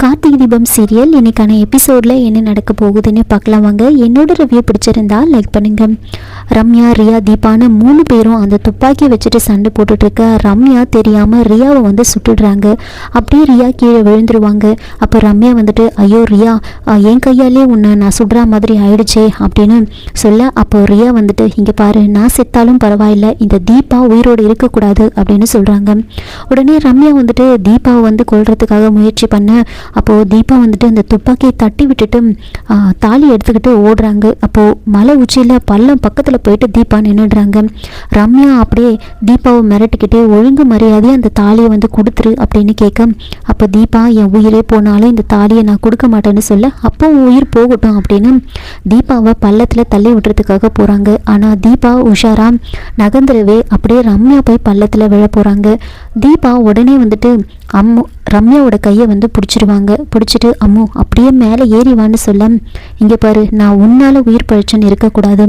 Karthigai Deepam serial. இன்னைக்கான எபிசோடில் என்ன நடக்க போகுதுன்னு பார்க்கலாம் வாங்க. என்னோட ரிவ்யூ பிடிச்சிருந்தா லைக் பண்ணுங்க. ரம்யா ரியா தீபான்னு மூணு பேரும் அந்த துப்பாக்கி வச்சுட்டு சண்டை போட்டுட்ருக்க ரம்யா தெரியாமல் ரியாவை வந்து சுட்டுடுறாங்க. அப்படியே ரியா கீழே விழுந்துருவாங்க. அப்போ ரம்யா வந்துட்டு ஐயோ ரியா என் கையாலே உன்னை நான் சுடுற மாதிரி ஆயிடுச்சே அப்படின்னு சொல்ல அப்போ ரியா வந்துட்டு இங்கே பாரு நான் செத்தாலும் பரவாயில்ல. இந்த தீபா உயிரோடு இருக்கக்கூடாது அப்படின்னு சொல்கிறாங்க உடனே ரம்யா வந்துட்டு தீபாவை வந்து கொள்றதுக்காக முயற்சி பண்ண. அப்போது தீபா வந்துட்டு அந்த துப்பாக்கியை தட்டி விட்டுட்டு தாலி எடுத்துக்கிட்டு ஓடுறாங்க. அப்போது மலை உச்சியில் பள்ளம் பக்கத்தில் போயிட்டு தீபா நின்றுடுறாங்க ரம்யா அப்படியே தீபாவை மிரட்டிக்கிட்டே ஒழுங்கு மரியாதையாக அந்த தாலியை வந்து கொடுத்துரு அப்படின்னு கேட்க அப்போ தீபா என் உயிரே போனாலும் இந்த தாலியை நான் கொடுக்க மாட்டேன்னு சொல்ல அப்போ உயிர் போகட்டும் அப்படின்னு தீபாவை பள்ளத்தில் தள்ளி விடுறதுக்காக போகிறாங்க ஆனால் தீபா உஷாரா நகர்ந்துடவே அப்படியே ரம்யா போய் பள்ளத்தில் விழ போகிறாங்க தீபா உடனே வந்துட்டு அம்மு ரம்யாவோட கையை வந்து பிடிச்சிருவாங்க பிடிச்சிட்டு அம்மு அப்படியே மேலே ஏறி வான்னு சொல்ல இங்கே பாரு நான் உன்னால் உயிர் பழிச்சன்னு இருக்கக்கூடாது.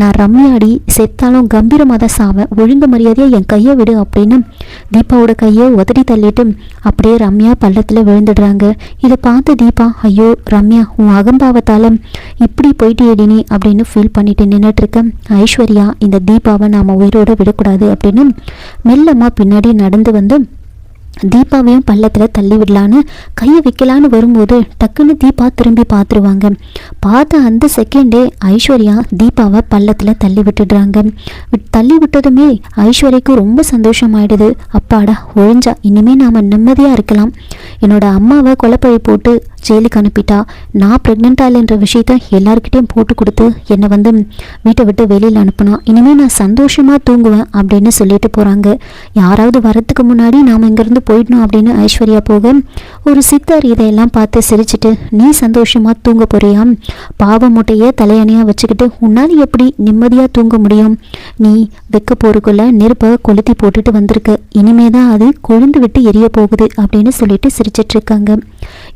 நான் ரம்யாடி செத்தாலும் கம்பீரமாக தான் சாவேன். ஒழுங்கு மரியாதையாக என் கையை விடு அப்படின்னு தீபாவோட கையை உதடி தள்ளிட்டு அப்படியே ரம்யா பள்ளத்தில் விழுந்துடுறாங்க. இதை பார்த்து தீபா ஐயோ ரம்யா உன் அகம்பாவத்தால் இப்படி போயிட்டு எடினி அப்படின்னு ஃபீல் பண்ணிட்டு நின்றுட்டு ஐஸ்வர்யா இந்த தீபாவை நாம் உயிரோட விடக்கூடாது அப்படின்னு மெல்லமாக பின்னாடி நடந்து வந்து தீபாவையும் பள்ளத்தில் தள்ளி விடலான்னு கையை வைக்கலான்னு வரும்போது டக்குன்னு தீபா திரும்பி பார்த்துருவாங்க. பார்த்த அந்த செகண்டே ஐஸ்வர்யா தீபாவை பள்ளத்தில் தள்ளி விட்டுடுறாங்க விட்- தள்ளி விட்டதுமே ஐஸ்வர்யாக்கு ரொம்ப சந்தோஷமாயிடுது. அப்பாடா ஒழிஞ்சா இனிமே நாம் நிம்மதியாக இருக்கலாம். என்னோட அம்மாவை கொலப்பழி போட்டு ஜெயிலுக்கு அனுப்பிட்டா? நான் ப்ரெக்னெண்ட்டாக இல்லைன்ற விஷயத்த எல்லாருக்கிட்டையும் போட்டு கொடுத்து என்னை வந்து வீட்டை விட்டு வெளியில் அனுப்புனா. இனிமேல் நான் சந்தோஷமாக தூங்குவேன் அப்படின்னு சொல்லிட்டு போகிறாங்க யாராவது வரத்துக்கு முன்னாடி நாம் இங்கேருந்து போயிடணும் அப்படின்னு ஐஸ்வர்யா போக ஒரு சித்தர் இதையெல்லாம் பார்த்து சிரிச்சிட்டு நீ சந்தோஷமாக தூங்க போறியா? பாவ மூட்டையை தலையணையாக வச்சுக்கிட்டு உன்னால் எப்படி நிம்மதியாக தூங்க முடியும்? நீ வைக்க போறதுக்குள்ள நெருப்பை கொளுத்தி போட்டுட்டு வந்திருக்க. இனிமே தான் அது கொழுந்து விட்டு எரிய போகுது அப்படின்னு சொல்லிட்டு சிரிச்சிட்டு இருக்காங்க.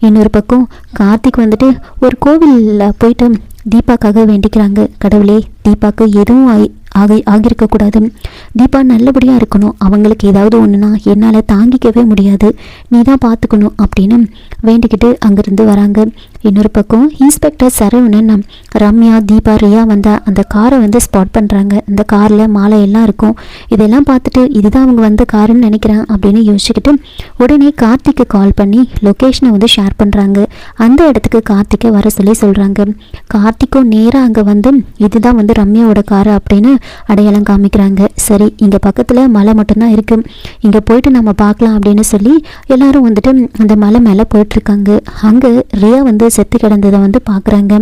இன்னொரு பக்கம் கார்த்திக் வந்துட்டு ஒரு கோவிலில் போயிட்டு தீபாக்காக வேண்டிக்கிறாங்க கடவுளே. தீபாக்கு எதுவும் ஆகி ஆகி ஆகியிருக்கக்கூடாது தீபா நல்லபடியாக இருக்கணும். அவங்களுக்கு ஏதாவது ஒன்றுனா என்னால் தாங்கிக்கவே முடியாது. நீ தான் பார்த்துக்கணும் அப்படின்னு வேண்டிக்கிட்டு அங்கேருந்து வராங்க. இன்னொரு பக்கம் இன்ஸ்பெக்டர் சரவணன் ரம்யா தீபா ரியா வந்த அந்த காரை வந்து ஸ்பாட் பண்ணுறாங்க அந்த காரில் மாலை எல்லாம் இருக்கும். இதெல்லாம் பார்த்துட்டு இதுதான் அவங்க வந்த காருன்னு நினைக்கிறேன் அப்படின்னு யோசிச்சுக்கிட்டு உடனே கார்த்திக்கு கால் பண்ணி லொக்கேஷனை வந்து ஷேர் பண்ணுறாங்க அந்த இடத்துக்கு கார்த்திக்கை வர சொல்லி சொல்கிறாங்க கார்த்திக்கும் நேராக அங்கே வந்து இதுதான் வந்து ரம்யாவோட காரு அப்படின்னு அடையாளம் காமிக்கிறாங்க. சரி இங்கே பக்கத்தில் மலை மட்டும்தான் இருக்குது இங்கே போயிட்டு நம்ம பார்க்கலாம் அப்படின்னு சொல்லி எல்லாரும் வந்துட்டு அந்த மலை மேலே போயிட்டுருக்காங்க. அங்கே ரியா வந்து செத்து கிடந்ததை வந்து பார்க்குறாங்க.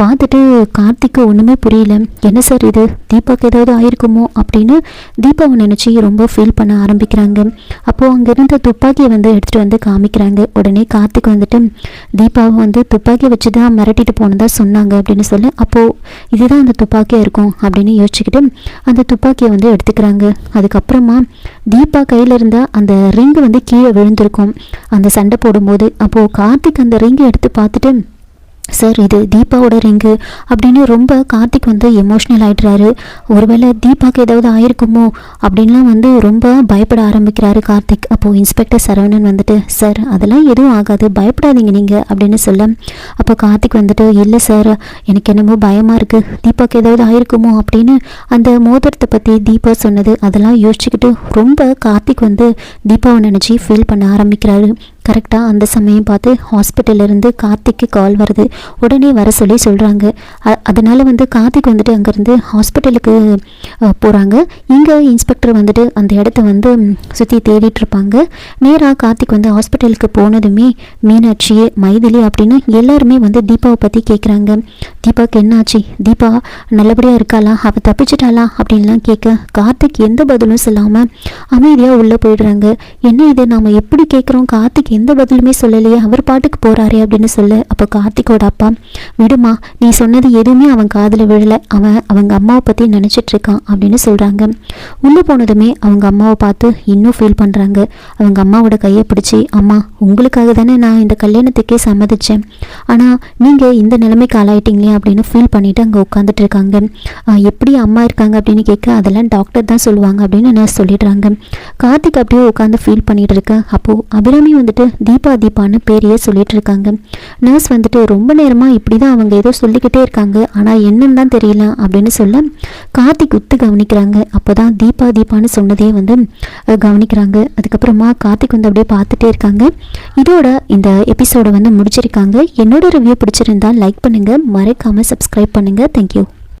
பார்த்துட்டு கார்த்திக்கு ஒன்றுமே புரியல. என்ன சார் இது? தீபாக்கு ஏதாவது ஆயிருக்குமோ? அப்படின்னு தீபாவை நினச்சி ரொம்ப ஃபீல் பண்ண ஆரம்பிக்கிறாங்க. அப்போது அங்கே இருந்த துப்பாக்கியை வந்து எடுத்துகிட்டு வந்து காமிக்கிறாங்க. உடனே கார்த்திக் வந்துட்டு தீபாவை வந்து துப்பாக்கி வச்சு தான் மிரட்டிட்டு போனதா சொன்னாங்க அப்படின்னு சொல்லி அப்போது இதுதான் அந்த துப்பாக்கியாக இருக்கும்? அப்படின்னு யோசிச்சுக்கிட்டு அந்த துப்பாக்கியை வந்து எடுத்து எடுத்துக்கிறாங்க. அதுக்கப்புறமா தீபா கையில் இருந்த அந்த ரிங்கு வந்து கீழே விழுந்திருக்கும். அந்த சண்டை போடும்போது அப்போது கார்த்திக் அந்த ரிங்கை எடுத்து பார்த்துட்டு சார் இது தீபாவோட ரிங்கு அப்படின்னு ரொம்ப கார்த்திக் வந்து எமோஷ்னல் ஆகிடுறாரு ஒருவேளை தீபாவுக்கு ஏதாவது ஆயிருக்குமோ? அப்படின்லாம் வந்து ரொம்ப பயப்பட ஆரம்பிக்கிறாரு கார்த்திக். அப்போது இன்ஸ்பெக்டர் சரவணன் வந்துட்டு சார் அதெல்லாம் எதுவும் ஆகாது. பயப்படாதீங்க நீங்கள் அப்படின்னு சொல்ல அப்போ கார்த்திக் வந்துட்டு இல்லை சார் எனக்கு என்னமோ பயமாக இருக்குது தீபாவுக்கு ஏதாவது ஆயிருக்குமோ? அப்படின்னு அந்த மோதிரத்தை பற்றி தீபா சொன்னது அதெல்லாம் யோசிச்சுக்கிட்டு ரொம்ப கார்த்திக் வந்து தீபாவை நினச்சி ஃபீல் பண்ண ஆரம்பிக்கிறாரு. கரெக்டாக அந்த சமயம் பார்த்து ஹாஸ்பிட்டல்லேருந்து கார்த்திக்கு கால் வருது. உடனே வர சொல்லி சொல்கிறாங்க அதனால் வந்து கார்த்திக் வந்துட்டு அங்கேருந்து ஹாஸ்பிட்டலுக்கு போகிறாங்க இங்கே இன்ஸ்பெக்டர் வந்துட்டு அந்த இடத்த வந்து சுற்றி தேடிட்டு இருப்பாங்க. நேராக கார்த்திக் வந்து ஹாஸ்பிட்டலுக்கு போனதுமே மீனாட்சி மைதிலி அப்படின்னு எல்லாருமே வந்து தீபாவை பற்றி கேட்குறாங்க தீபாவுக்கு என்னாச்சு? தீபா நல்லபடியாக இருக்காளா? அவள் தப்பிச்சிட்டாளா? அப்படின்லாம் கேட்க கார்த்திக் எந்த பதிலும் சொல்லாமல் அமைதியாக உள்ளே போயிடுறாங்க. என்ன இது? நாம் எப்படி கேட்குறோம் கார்த்திக் எந்த பதிலுமே சொல்லலையே அவர் பாட்டுக்கு போகிறாரே அப்படின்னு சொல்ல. அப்போ கார்த்திக்கோட அப்பா விடுமா நீ சொன்னது எதுவுமே அவன் காதில் விழலை. அவன் அவங்க அம்மாவை பற்றி நினச்சிட்டு இருக்கான் அப்படின்னு சொல்கிறாங்க உள்ளே போனதுமே அவங்க அம்மாவை பார்த்து இன்னும் ஃபீல் பண்ணுறாங்க அவங்க அம்மாவோட கையை பிடிச்சி அம்மா உங்களுக்காக தானே நான் இந்த கல்யாணத்துக்கே சம்மதிச்சேன். ஆனால் நீங்கள் இந்த நிலைமைக்கு ஆளாயிட்டீங்களே அப்படின்னு ஃபீல் பண்ணிவிட்டு அங்கே உட்காந்துட்டு இருக்காங்க. எப்படி அம்மா இருக்காங்க? அப்படின்னு கேட்க அதெல்லாம் டாக்டர் தான் சொல்லுவாங்க அப்படின்னு நான் சொல்லிடுறாங்க. கார்த்திக் அப்படியே உட்காந்து ஃபீல் பண்ணிகிட்டு இருக்கேன் அப்போது அபிராமி வந்துட்டு வந்துட்டு தீபா தீபான்னு பேரையே சொல்லிட்டு இருக்காங்க. நர்ஸ் வந்துட்டு ரொம்ப நேரமாக இப்படி தான் அவங்க ஏதோ சொல்லிக்கிட்டே இருக்காங்க. ஆனால் என்னன்னு தான் தெரியல அப்படின்னு சொல்ல கார்த்திக் உத்து கவனிக்கிறாங்க. அப்போ தான் தீபா தீபான்னு சொன்னதே வந்து கவனிக்கிறாங்க. அதுக்கப்புறமா கார்த்திக் வந்து அப்படியே பார்த்துட்டே இருக்காங்க. இதோட இந்த எபிசோடை வந்து முடிச்சிருக்காங்க. என்னோட ரிவ்யூ பிடிச்சிருந்தா லைக் பண்ணுங்கள் மறக்காமல் சப்ஸ்கிரைப் பண்ணுங்கள் தேங்க்யூ